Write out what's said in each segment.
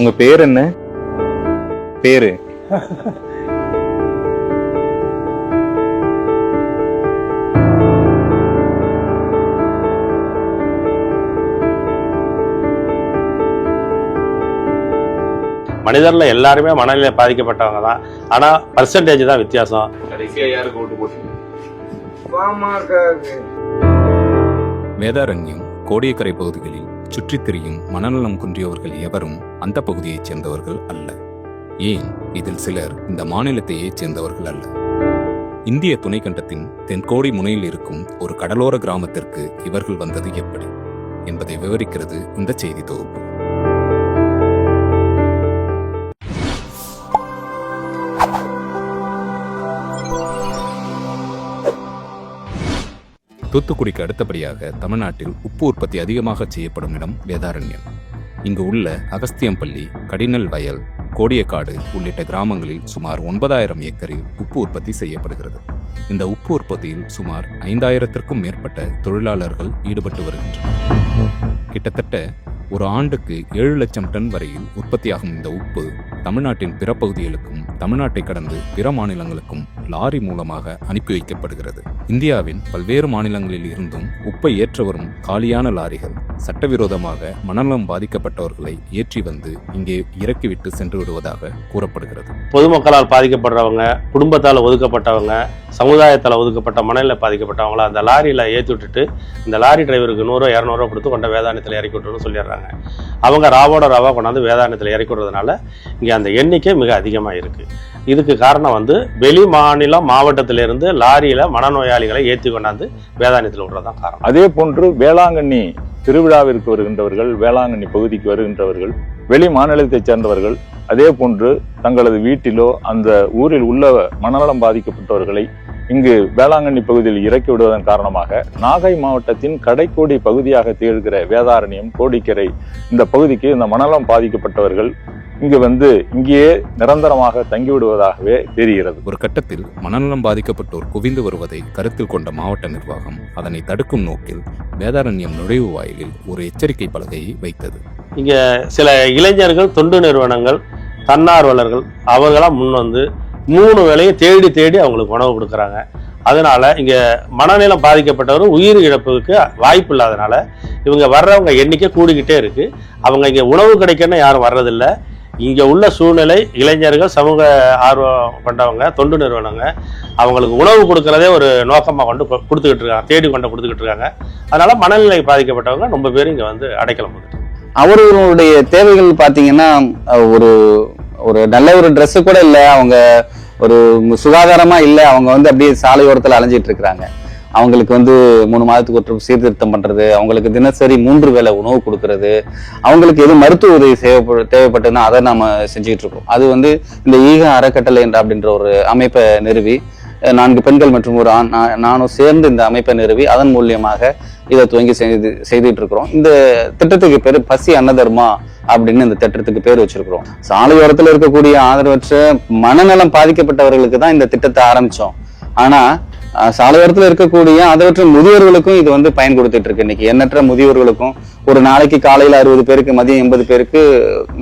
உங்க பேர் என்ன? பேரு. மனிதர்ல எல்லாருமே மனநிலை பாதிக்கப்பட்டவங்க தான் ஆனா பர்சன்டேஜ் தான் வித்தியாசம். வேதாரண்யம் கோடியக்கரை பகுதிகளில் சுற்றித் திரியும் மனநலம் குன்றியவர்கள் எவரும் அந்த பகுதியைச் சேர்ந்தவர்கள் அல்ல. ஏன் இதில் சிலர் இந்த மாநிலத்தையே சேர்ந்தவர்கள் அல்ல? இந்திய துணைக்கண்டத்தின் தென்கோடி முனையில் இருக்கும் ஒரு கடலோர கிராமத்திற்கு இவர்கள் வந்தது எப்படி? என்பதை விவரிக்கிறது இந்த செய்தி தொகுப்பு. தூத்துக்குடிக்கு அடுத்தபடியாக தமிழ்நாட்டில் உப்பு உற்பத்தி அதிகமாக செய்யப்படும் இடம் வேதாரண்யம். இங்கு உள்ள அகஸ்தியம்பள்ளி கடினல் வயல் கோடியக்காடு உள்ளிட்ட கிராமங்களில் சுமார் ஒன்பதாயிரம் ஏக்கரில் உப்பு உற்பத்தி செய்யப்படுகிறது. இந்த உப்பு உற்பத்தியில் சுமார் ஐந்தாயிரத்திற்கும் மேற்பட்ட தொழிலாளர்கள் ஈடுபட்டு வருகின்றனர். கிட்டத்தட்ட ஒரு ஆண்டுக்கு ஏழு லட்சம் டன் வரையில் உற்பத்தியாகும் இந்த உப்பு தமிழ்நாட்டின் பிற பகுதிகளுக்கும் தமிழ்நாட்டை கடந்து பிற மாநிலங்களுக்கும் லாரி மூலமாக அனுப்பி வைக்கப்படுகிறது. இந்தியாவின் பல்வேறு மாநிலங்களில் இருந்தும் உப்பை ஏற்ற வரும் காலியான லாரிகள் சட்டவிரோதமாக மனநலம் பாதிக்கப்பட்டவர்களை ஏற்றி வந்து இங்கே இறக்கிவிட்டு சென்று விடுவதாக கூறப்படுகிறது. பொதுமக்களால் பாதிக்கப்படுறவங்க குடும்பத்தால் ஒதுக்கப்பட்டவங்க சமுதாயத்தில் ஒதுக்கப்பட்ட மனநிலை பாதிக்கப்பட்டவங்கள அந்த லாரியில் ஏற்றி விட்டுட்டு இந்த லாரி டிரைவருக்கு நூறுரூவா இரநூறுவா கொடுத்து கொண்ட வேதானத்தில் இறக்கி விட்டுருன்னு சொல்லிடுறாங்க. அவங்க ராவோட ராவாக கொண்டாந்து வேதானத்தில் இறக்கி விடுறதுனால இங்கே அந்த எண்ணிக்கை மிக அதிகமாக இருக்குது இதுக்கு காரணம் வந்து வெளி மாநிலம் மாவட்டத்திலிருந்து லாரியில் மனநோயாளிகளை ஏற்றி கொண்டாந்து வேதானத்தில் விடுறது தான் காரணம். அதே போன்று வேளாங்கண்ணி திருவிழாவிற்கு வருகின்றவர்கள் வேளாங்கண்ணி பகுதிக்கு வருகின்றவர்கள் வெளி மாநிலத்தைச் சேர்ந்தவர்கள் அதே போன்று தங்களது வீட்டிலோ அந்த ஊரில் உள்ள மனநலம் பாதிக்கப்பட்டவர்களை இங்கு வேளாங்கண்ணி பகுதியில் இறக்கி விடுவதன் காரணமாக நாகை மாவட்டத்தின் கடைக்கோடி பகுதியாக திகழ்கிற வேதாரண்யம் கோடிக்கரை இந்த பகுதிக்கு இந்த மனநலம் பாதிக்கப்பட்டவர்கள் இங்கு வந்து இங்கேயே நிரந்தரமாக தங்கிவிடுவதாகவே தெரிகிறது. ஒரு கட்டத்தில் மனநலம் பாதிக்கப்பட்டோர் குவிந்து வருவதை கருத்தில் கொண்ட மாவட்ட நிர்வாகம் அதனை தடுக்கும் நோக்கில் வேதாரண்யம் நுழைவு வாயிலில் ஒரு எச்சரிக்கை பலகையை வைத்தது. இங்கே சில இளைஞர்கள் தொண்டு நிறுவனங்கள் தன்னார்வலர்கள் அவர்களாம் முன் வந்து மூணு வேலையும் தேடி தேடி அவங்களுக்கு உணவு கொடுக்குறாங்க. அதனால இங்கே மனநலம் பாதிக்கப்பட்டவர் உயிர் இழப்புக்கு வாய்ப்பு இல்லாதனால இவங்க வர்றவங்க எண்ணிக்கை கூடிக்கிட்டே இருக்கு. அவங்க இங்கே உணவு கிடைக்கன்னு யாரும் வர்றதில்லை. இங்கே உள்ள சூழ்நிலை இளைஞர்கள் சமூக ஆர்வம் கொண்டவங்க தொண்டு நிறுவனங்க அவங்களுக்கு உணவு கொடுக்கறதே ஒரு நோக்கமாக கொண்டு கொடுத்துக்கிட்டு இருக்காங்க தேடி கொண்டு கொடுத்துக்கிட்டு இருக்காங்க. அதனால மனநிலை பாதிக்கப்பட்டவங்க ரொம்ப பேர் இங்கே வந்து அடைக்கலம் கொடுத்து அவர்களுடைய தேவைகள் பார்த்தீங்கன்னா ஒரு ஒரு நல்ல ஒரு ட்ரெஸ்ஸு கூட இல்லை அவங்க ஒரு சுகாதாரமாக இல்லை அவங்க வந்து அப்படியே சாலையோரத்தில் அலைஞ்சிட்டு இருக்கிறாங்க. அவங்களுக்கு வந்து மூணு மாதத்துக்கு ஒரு சீர்திருத்தம் பண்ணுறது அவங்களுக்கு தினசரி மூன்று வேளை உணவு கொடுக்கறது அவங்களுக்கு எது மருத்துவ உதவி தேவைப்படு தேவைப்பட்டுன்னா அதை நாம் செஞ்சுக்கிட்டு இருக்கோம். அது வந்து இந்த ஈக அறக்கட்டளை என்ற அப்படின்ற ஒரு அமைப்பை நிறுவி நான்கு பெண்கள் மற்றும் ஒரு ஆண் நானும் சேர்ந்து இந்த அமைப்பை நிறுவி அதன் மூலியமாக இதை துவங்கி செய்து செய்துட்டு இருக்கிறோம். இந்த திட்டத்துக்கு பேர் பசி அன்னதர்மா அப்படின்னு இந்த திட்டத்துக்கு பேர் வச்சிருக்கிறோம். சாலையோரத்தில் இருக்கக்கூடிய ஆதரவற்ற மனநலம் பாதிக்கப்பட்டவர்களுக்கு தான் இந்த திட்டத்தை ஆரம்பிச்சோம். ஆனா சாலையோரத்தில் இருக்கக்கூடிய ஆதரவற்ற முதியோர்களுக்கும் இது வந்து பயன் கொடுத்துட்டு இருக்கு. இன்னைக்கு எண்ணற்ற முதியோர்களுக்கும் ஒரு நாளைக்கு காலையில் அறுபது பேருக்கு மதியம் எண்பது பேருக்கு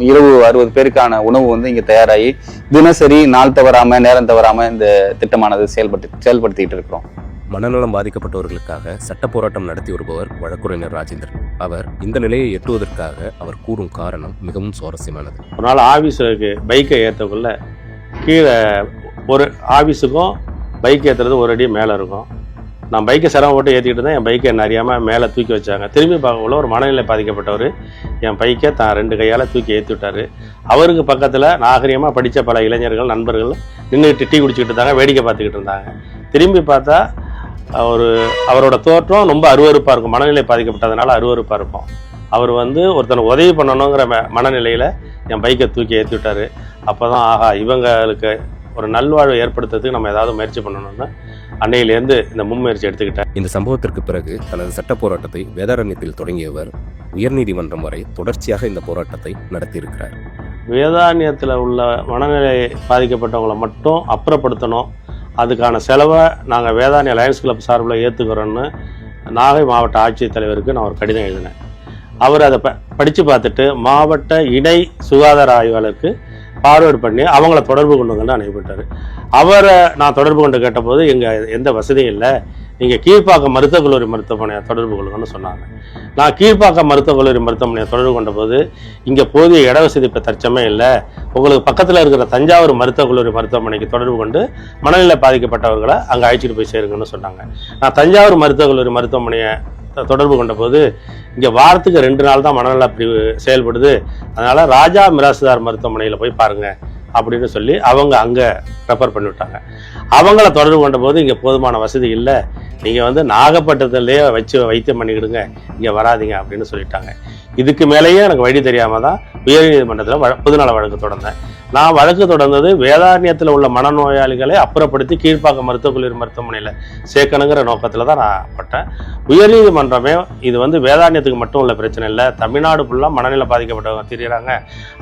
இரவு அறுபது பேருக்கான உணவு வந்து இங்க தயாராகி தினசரி நாள் தவறாம நேரம் தவறாம இந்த திட்டமானது செயல்பட்டு செயல்படுத்திட்டு இருக்கிறோம். மனநலம் பாதிக்கப்பட்டவர்களுக்காக சட்ட போராட்டம் நடத்தி வருபவர் வழக்குரைஞர் ராஜேந்திரன். அவர் இந்த நிலையை எட்டுவதற்காக அவர் கூறும் காரணம் மிகவும் சுவாரஸ்யமானது. ஒரு நாள் ஆஃபீஸுக்கு பைக்கை ஏற்றக்குள்ள கீழே ஒரு ஆஃபீஸுக்கும் பைக் ஏற்றுறது ஒரு அடி மேலே இருக்கும். நான் பைக்கை சிரமப்பட்டு ஏற்றிக்கிட்டு தான் என் பைக்கை என்ன அறியாமல் மேலே தூக்கி வச்சாங்க. திரும்பி பார்க்கக்குள்ள ஒரு மனநிலை பாதிக்கப்பட்டவர். என் பைக்கை தான் ரெண்டு கையால் தூக்கி ஏற்றி விட்டார். அவருக்கு பக்கத்தில் நாகரிகமாக படித்த பல இளைஞர்கள் நண்பர்கள் நின்றுட்டு டீ குடிச்சிக்கிட்டு இருந்தாங்க வேடிக்கை பார்த்துக்கிட்டு இருந்தாங்க. திரும்பி பார்த்தா அவர் அவரோட தோற்றம் ரொம்ப அருவருப்பாக இருக்கும். மனநிலை பாதிக்கப்பட்டதுனால அருவருப்பாக இருக்கும். அவர் வந்து ஒருத்தனுக்கு உதவி பண்ணணுங்கிற மனநிலையில் என் பைக்கை தூக்கி ஏற்றி விட்டாரு. அப்போ தான் ஆஹா இவங்களுக்கு ஒரு நல்வாழ்வை ஏற்படுத்துறதுக்கு நம்ம ஏதாவது முயற்சி பண்ணணும்னு அன்னையிலேருந்து இந்த முன்முயற்சி எடுத்துக்கிட்டேன். இந்த சம்பவத்திற்கு பிறகு தனது சட்ட போராட்டத்தை வேதாரண்யத்தில் தொடங்கியவர் உயர்நீதிமன்றம் வரை தொடர்ச்சியாக இந்த போராட்டத்தை நடத்தியிருக்கிறார். வேதாரண்யத்தில் உள்ள மனநிலை பாதிக்கப்பட்டவங்களை மட்டும் அப்புறப்படுத்தணும். அதுக்கான செலவை நாங்கள் வேதாணி லயன்ஸ் கிளப் சார்பில் ஏற்றுக்கிறோன்னு நாகை மாவட்ட ஆட்சித்தலைவருக்கு நான் ஒரு கடிதம் எழுதினேன். அவர் அதை ப படித்து பார்த்துட்டு மாவட்ட இணை சுகாதார ஆய்வாளருக்கு ஃபார்வேர்டு பண்ணி அவங்கள தொடர்பு கொண்டுங்கன்னு அனுப்பிவிட்டார் அவரை நான் தொடர்பு கொண்டு கேட்டபோது எங்கள் எந்த வசதியும் இல்லை. நீங்கள் கீழ்ப்பாக்கம் மருத்துவக் கல்லூரி மருத்துவமனையை தொடர்பு கொள்ளுங்கன்னு சொன்னாங்க. நான் கீழ்ப்பாக்கம் மருத்துவக் கல்லூரி மருத்துவமனையை தொடர்பு கொண்டபோது இங்கே போதிய இட வசதி இப்போ தற்சமே இல்லை. உங்களுக்கு பக்கத்தில் இருக்கிற தஞ்சாவூர் மருத்துவக் கல்லூரி மருத்துவமனைக்கு தொடர்பு கொண்டு மனநிலை பாதிக்கப்பட்டவர்களை அங்கே அழைச்சிட்டு போய் சேருங்கன்னு சொன்னாங்க. நான் தஞ்சாவூர் மருத்துவக் கல்லூரி மருத்துவமனையை தொடர்பு கொண்ட போது இங்கே வாரத்துக்கு ரெண்டு நாள் தான் மனநல பிரிவு செயல்படுது. அதனால் ராஜா மிராசுதார் மருத்துவமனையில் போய் பாருங்கள் அப்படின்னு சொல்லி அவங்க அங்கே ரெஃபர் பண்ணிவிட்டாங்க அவங்கள தொடர்பு கொண்ட போது இங்கே போதுமான வசதி இல்லை. நீங்கள் வந்து நாகப்பட்டினத்துலேயே வச்சு வைத்தியம் பண்ணிக்கிடுங்க. இங்கே வராதீங்க அப்படின்னு சொல்லிட்டாங்க. இதுக்கு மேலேயே எனக்கு வழி தெரியாமல் தான் உயர்நீதிமன்றத்தில் வழ பொதுநல வழக்கு தொடர்ந்தேன். நான் வழக்கு தொடர்ந்தது வேதாரண்யத்தில் உள்ள மனநோயாளிகளை அப்புறப்படுத்தி கீழ்ப்பாக்கம் மருத்துவக் கல்லூரி மருத்துவமனையில் சேர்க்கணுங்கிற நோக்கத்தில் தான் நான் பட்டேன். உயர்நீதிமன்றமே இது வந்து வேதாரண்யத்துக்கு மட்டும் உள்ள பிரச்சனை இல்லை. தமிழ்நாடு ஃபுல்லாக மனநிலை பாதிக்கப்பட்டவங்க தெரியுறாங்க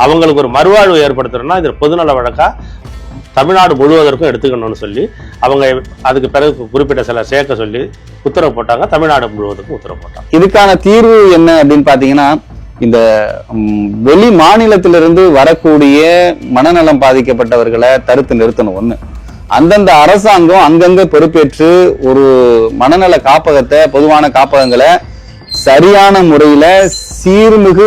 அவங்களுக்கு ஒரு மறுவாழ்வு ஏற்படுத்துறோம்னா இது பொதுநல வழக்காக தமிழ்நாடு முழுவதற்கும் எடுத்துக்கணும்னு சொல்லி அவங்க அதுக்கு பிறகு குறிப்பிட்ட சில சேர்க்க சொல்லி உத்தரவு போட்டாங்க. தமிழ்நாடு முழுவதுக்கும் உத்தரவு போட்டாங்க. இதுக்கான தீர்வு என்ன அப்படின்னு பார்த்தீங்கன்னா இந்த வெளி மாநிலத்திலிருந்து வரக்கூடிய மனநலம் பாதிக்கப்பட்டவர்களை தடுத்து நிறுத்தணும் ஒன்று அந்தந்த அரசாங்கம் அங்கங்க பொறுப்பேற்று ஒரு மனநல காப்பகத்தை பொதுவான காப்பகங்களை சரியான முறையில சீர்மிகு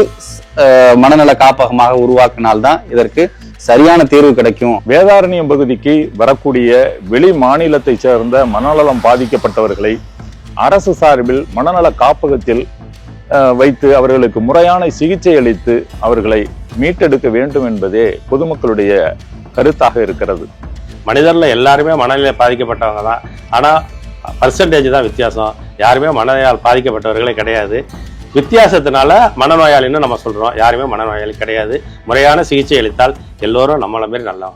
மனநல காப்பகமாக உருவாக்கினால்தான் இதற்கு சரியான தீர்வு கிடைக்கும். வேதாரண்யம் பகுதிக்கு வரக்கூடிய வெளி மாநிலத்தை சேர்ந்த மனநலம் பாதிக்கப்பட்டவர்களை அரசு சார்பில் மனநல காப்பகத்தில் வைத்து அவர்களுக்கு முறையான சிகிச்சை அளித்து அவர்களை மீட்டெடுக்க வேண்டும் என்பதே பொதுமக்களுடைய கருத்தாக இருக்கிறது. மனிதர்ல எல்லாருமே மனநிலை பாதிக்கப்பட்டவங்க தான். ஆனால் பர்சன்டேஜ் தான் வித்தியாசம். யாருமே மனநோயால் பாதிக்கப்பட்டவர்களே கிடையாது. வித்தியாசத்தினால மனநோயாளின்னு நம்ம சொல்றோம். யாருமே மனநோயாளி கிடையாது. முறையான சிகிச்சை அளித்தால் எல்லோரும் நம்மள மாரி நல்லா